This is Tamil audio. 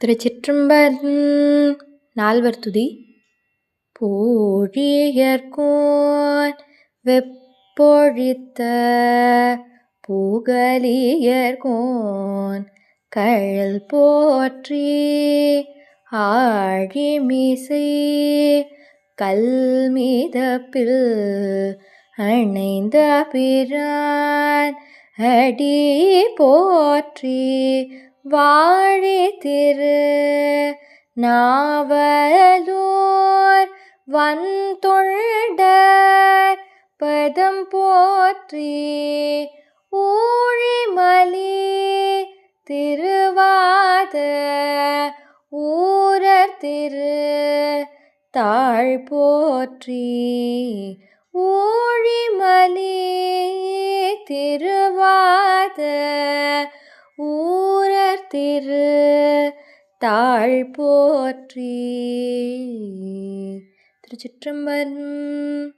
திருச்சிற்றம்பலம் நால்வர் துதி. போழியர்கோன் வெப்பொழித்த பூகலியர்கோன் கழல் போற்றி ஆழிமிசை கல்மிதப்பில் அணைந்த பிரான் அடி போற்றி வாழி திரு நாவலூர் வந்தொண்டர் பதம் போற்றி ஊழிமலி திருவாத ஊரர் திரு தாழ் போற்றி ஊழிமலி திருவாத திரு தாழ் போற்றி. திருச்சிற்றம்பலம்